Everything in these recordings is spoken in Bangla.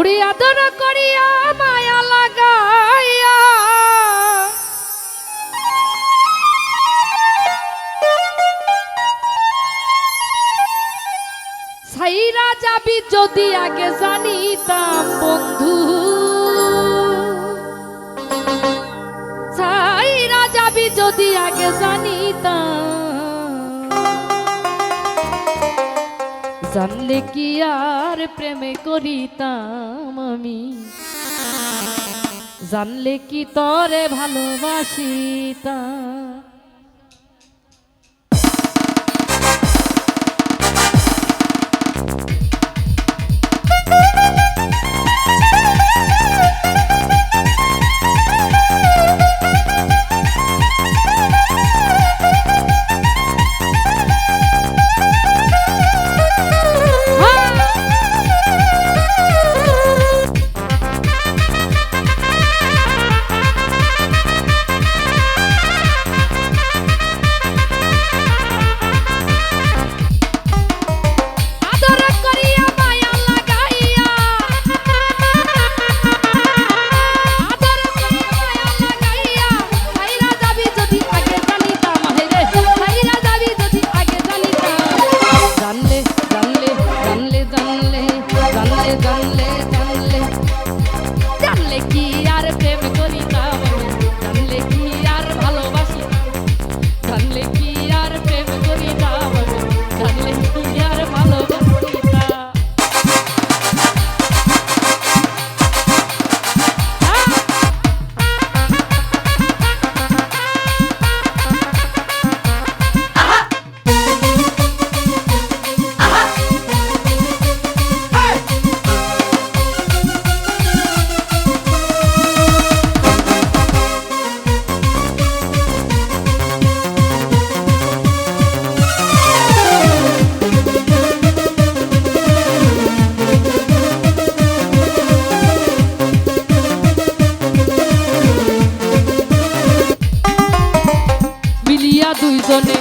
ওরে আদর করিয়া মায়া লাগাইয়া। সাইরা যাবি যদি আগে জানিতাম বন্ধু। সাইরা যাবি যদি আগে জানিতাম জানলে কি আর প্রেমে করিতাম আমি? জানলে কি তরে ভালোবাসিতাম? দুইজনে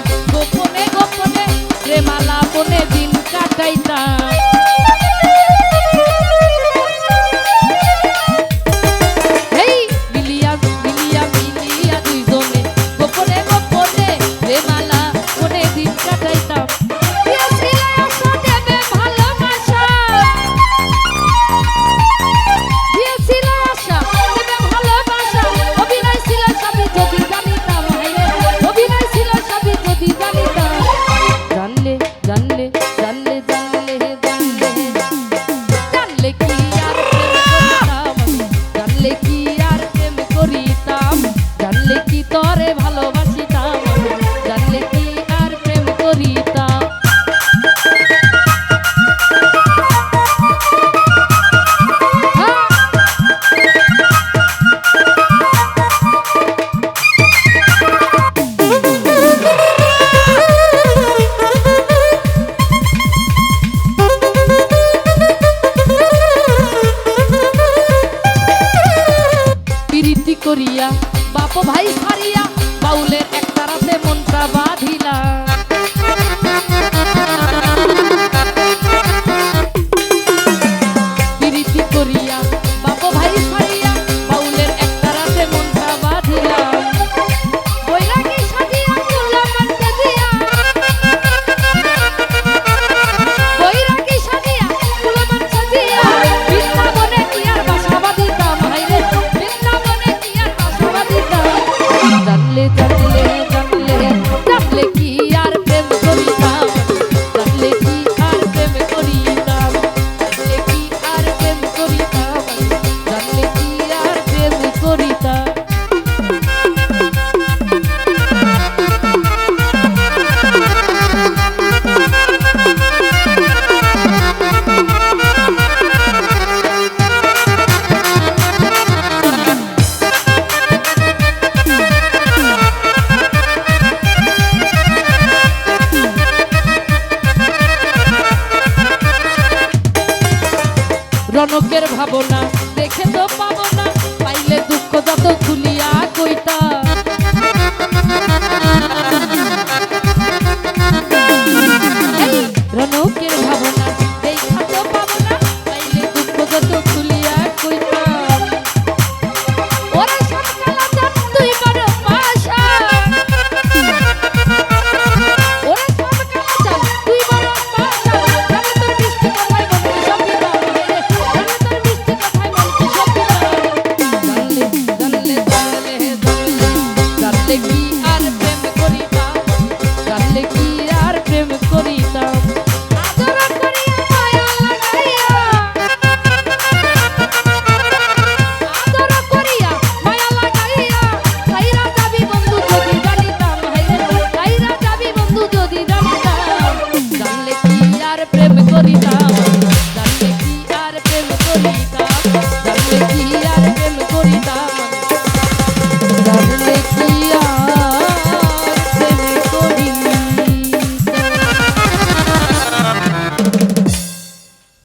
করিয়া বাপ ভাই সারিয়া বাউলের এক তারাতে মনটা বাঁধিলা। জন্মে লোকের ভাবনা দেখে তো পাবনা পাইলে দুঃখ যত খুলি